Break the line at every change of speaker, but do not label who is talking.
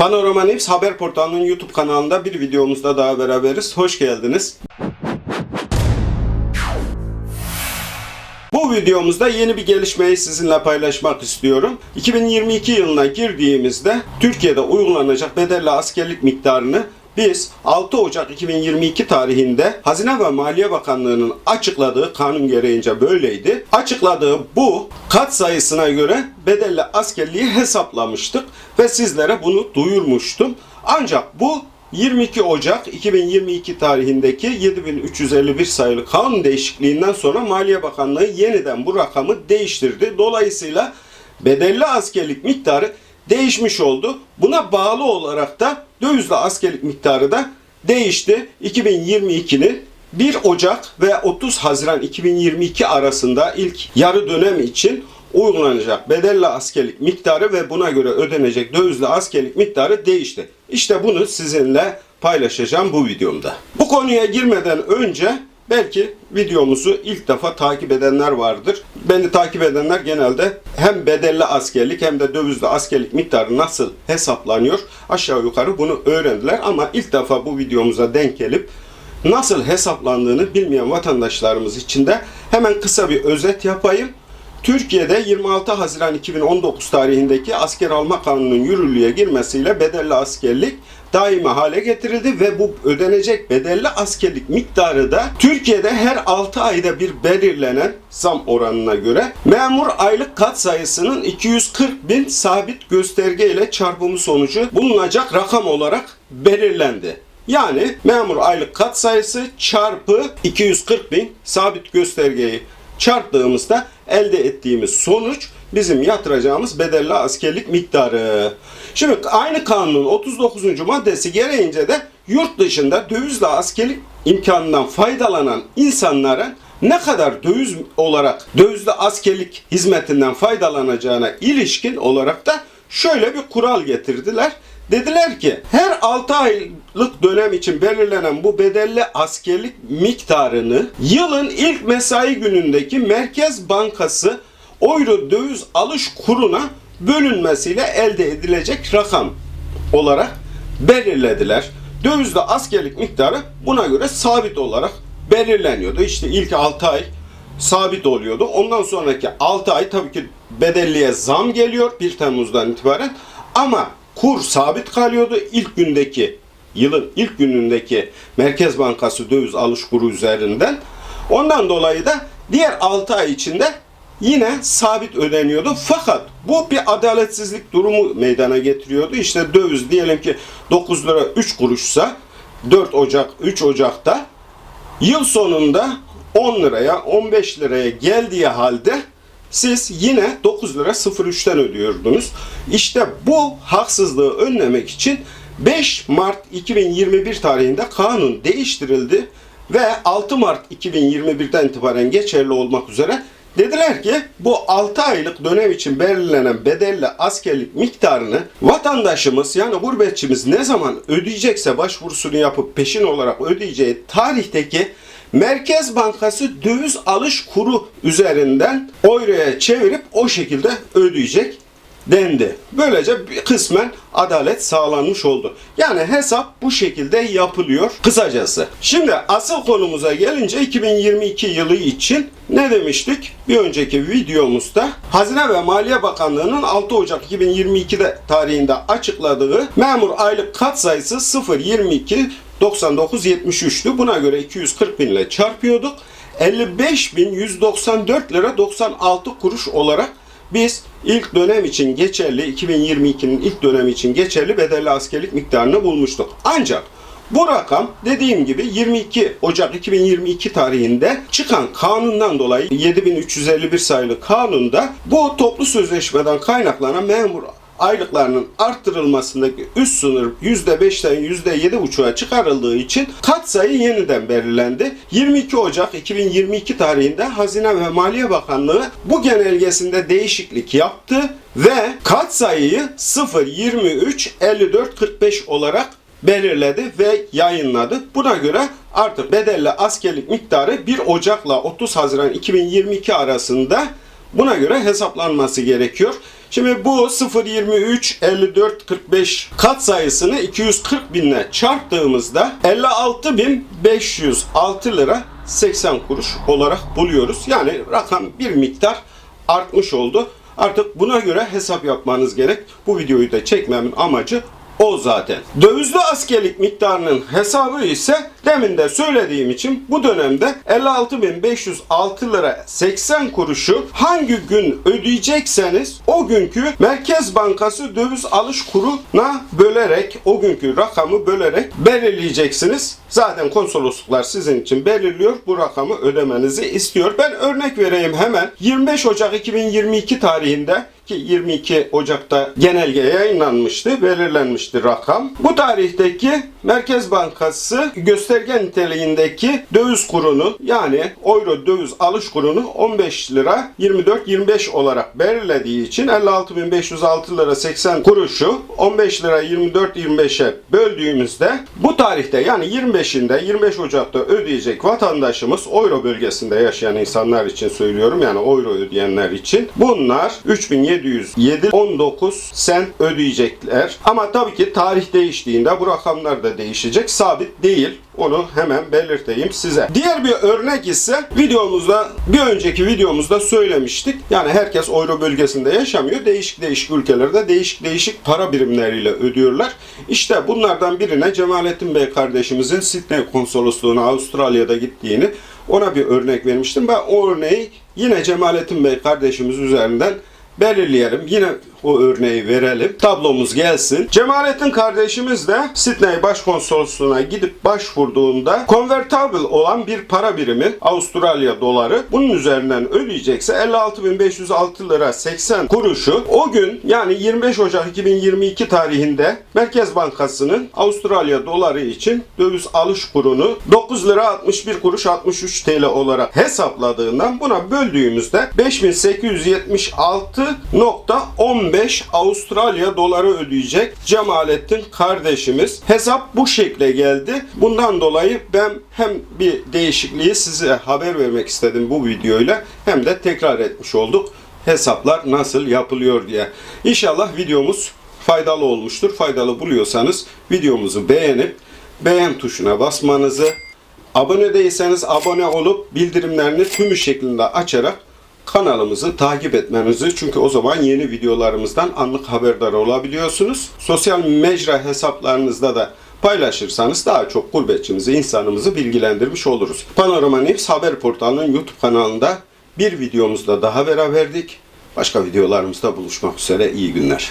Panorama News haber portalının YouTube kanalında bir videomuzda daha beraberiz. Hoş geldiniz. Bu videomuzda yeni bir gelişmeyi sizinle paylaşmak istiyorum. 2022 yılına girdiğimizde Türkiye'de uygulanacak bedelli askerlik miktarını biz 6 Ocak 2022 tarihinde Hazine ve Maliye Bakanlığı'nın açıkladığı kanun gereğince böyleydi. Açıkladığı bu kat sayısına göre bedelli askerliği hesaplamıştık ve sizlere bunu duyurmuştum. Ancak bu 22 Ocak 2022 tarihindeki 7351 sayılı kanun değişikliğinden sonra Maliye Bakanlığı yeniden bu rakamı değiştirdi. Dolayısıyla bedelli askerlik miktarı değişmiş oldu. Buna bağlı olarak da dövizli askerlik miktarı da değişti. 2022'nin 1 Ocak ve 30 Haziran 2022 arasında ilk yarı dönem için uygulanacak bedelli askerlik miktarı ve buna göre ödenecek dövizli askerlik miktarı değişti. İşte bunu sizinle paylaşacağım bu videomda. Bu konuya girmeden önce belki videomuzu ilk defa takip edenler vardır. Beni takip edenler genelde hem bedelli askerlik hem de dövizli askerlik miktarı nasıl hesaplanıyor aşağı yukarı bunu öğrendiler ama ilk defa bu videomuza denk gelip nasıl hesaplandığını bilmeyen vatandaşlarımız için de hemen kısa bir özet yapayım. Türkiye'de 26 Haziran 2019 tarihindeki asker alma kanununun yürürlüğe girmesiyle bedelli askerlik daimi hale getirildi ve bu ödenecek bedelli askerlik miktarı da Türkiye'de her 6 ayda bir belirlenen zam oranına göre memur aylık kat sayısının 240 bin sabit gösterge ile çarpımı sonucu bulunacak rakam olarak belirlendi. Yani memur aylık kat sayısı çarpı 240 bin sabit göstergeyi çarptığımızda elde ettiğimiz sonuç bizim yatıracağımız bedelli askerlik miktarı. Şimdi aynı kanunun 39. maddesi gereğince de yurt dışında dövizle askerlik imkanından faydalanan insanların ne kadar döviz olarak dövizli askerlik hizmetinden faydalanacağına ilişkin olarak da şöyle bir kural getirdiler. Dediler ki her 6 aylık dönem için belirlenen bu bedelli askerlik miktarını yılın ilk mesai günündeki Merkez Bankası euro döviz alış kuruna bölünmesiyle elde edilecek rakam olarak belirlediler. Dövizli askerlik miktarı buna göre sabit olarak belirleniyordu. İşte ilk 6 ay sabit oluyordu. Ondan sonraki 6 ay tabii ki bedelliye zam geliyor 1 Temmuz'dan itibaren ama kur sabit kalıyordu. İlk gündeki yılın ilk günündeki Merkez Bankası döviz alış kuru üzerinden. Ondan dolayı da diğer 6 ay içinde yine sabit ödeniyordu. Fakat bu bir adaletsizlik durumu meydana getiriyordu. İşte döviz diyelim ki 9 lira 3 kuruşsa 4 Ocak 3 Ocak'ta yıl sonunda 10 liraya 15 liraya geldiği halde siz yine 9 lira 03'ten ödüyordunuz. İşte bu haksızlığı önlemek için 5 Mart 2021 tarihinde kanun değiştirildi ve 6 Mart 2021'den itibaren geçerli olmak üzere dediler ki bu 6 aylık dönem için belirlenen bedelli askerlik miktarını vatandaşımız yani gurbetçimiz ne zaman ödeyecekse başvurusunu yapıp peşin olarak ödeyeceği tarihteki Merkez Bankası döviz alış kuru üzerinden euroya çevirip o şekilde ödeyecek dendi. Böylece bir kısmen adalet sağlanmış oldu. Yani hesap bu şekilde yapılıyor kısacası. Şimdi asıl konumuza gelince 2022 yılı için ne demiştik? Bir önceki videomuzda Hazine ve Maliye Bakanlığı'nın 6 Ocak 2022'de tarihinde açıkladığı memur aylık kat sayısı 0.22 99.73'tü. Buna göre 240 bin ile çarpıyorduk. 55.194 lira 96 kuruş olarak biz ilk dönem için geçerli 2022'nin ilk dönemi için geçerli bedelli askerlik miktarını bulmuştuk. Ancak bu rakam dediğim gibi 22 Ocak 2022 tarihinde çıkan kanundan dolayı 7351 sayılı kanunda bu toplu sözleşmeden kaynaklanan memur aylıklarının arttırılmasındaki üst sınır %5'ten %7,5'a çıkarıldığı için kat sayı yeniden belirlendi. 22 Ocak 2022 tarihinde Hazine ve Maliye Bakanlığı bu genelgesinde değişiklik yaptı ve kat sayıyı 0, 23, 54, 45 olarak belirledi ve yayınladı. Buna göre artık bedelli askerlik miktarı 1 Ocak'la 30 Haziran 2022 arasında buna göre hesaplanması gerekiyor. Şimdi bu 0.23 54 45 kat sayısını 240 binle çarptığımızda 56.506 lira 80 kuruş olarak buluyoruz. Yani rakam bir miktar artmış oldu. Artık buna göre hesap yapmanız gerek. Bu videoyu da çekmemin amacı o zaten. Dövizli askerlik miktarının hesabı ise demin de söylediğim için bu dönemde 56.506 lira 80 kuruşu hangi gün ödeyecekseniz o günkü Merkez Bankası döviz alış kuruna bölerek o günkü rakamı bölerek belirleyeceksiniz. Zaten konsolosluklar sizin için belirliyor. Bu rakamı ödemenizi istiyor. Ben örnek vereyim hemen. 25 Ocak 2022 tarihinde ki 22 Ocak'ta genelge yayınlanmıştı, belirlenmişti rakam. Bu tarihteki Merkez Bankası gösterge niteliğindeki döviz kurunu yani euro döviz alış kurunu 15 lira 24-25 olarak belirlediği için 56.506 lira 80 kuruşu 15 lira 24-25'e böldüğümüzde bu tarihte yani 25'inde 25 Ocak'ta ödeyecek vatandaşımız euro bölgesinde yaşayan insanlar için söylüyorum yani euro ödeyenler için bunlar 3707.19 sen ödeyecekler. Ama tabii ki tarih değiştiğinde bu rakamlar da değişecek. Sabit değil. Onu hemen belirteyim size. Diğer bir örnek ise videomuzda bir önceki videomuzda söylemiştik. Yani herkes euro bölgesinde yaşamıyor. Değişik değişik ülkelerde değişik değişik para birimleriyle ödüyorlar. İşte bunlardan birine Cemalettin Bey kardeşimizin Sydney konsolosluğuna Avustralya'da gittiğini ona bir örnek vermiştim. Ben o örneği yine Cemalettin Bey kardeşimiz üzerinden belirleyelim. Yine o örneği verelim. Tablomuz gelsin. Cemalettin kardeşimiz de Sydney Başkonsolosluğu'na gidip başvurduğunda convertible olan bir para birimi Avustralya doları bunun üzerinden ödeyecekse 56.506 lira 80 kuruşu o gün yani 25 Ocak 2022 tarihinde Merkez Bankası'nın Avustralya doları için döviz alış kurunu 9 lira 61 kuruş 63 TL olarak hesapladığından buna böldüğümüzde 5876.15 Avustralya doları ödeyecek Cemalettin kardeşimiz. Hesap bu şekle geldi. Bundan dolayı ben hem bir değişikliği size haber vermek istedim bu videoyla hem de tekrar etmiş olduk. Hesaplar nasıl yapılıyor diye. İnşallah videomuz faydalı olmuştur. Faydalı buluyorsanız videomuzu beğenip beğen tuşuna basmanızı, abone değilseniz abone olup bildirimlerini tümü şeklinde açarak kanalımızı takip etmenizi çünkü o zaman yeni videolarımızdan anlık haberdar olabiliyorsunuz. Sosyal mecra hesaplarınızda da paylaşırsanız daha çok gurbetçimizi, insanımızı bilgilendirmiş oluruz. Panorama News haber portalının YouTube kanalında bir videomuzda daha beraberdik. Başka videolarımızda buluşmak üzere iyi günler.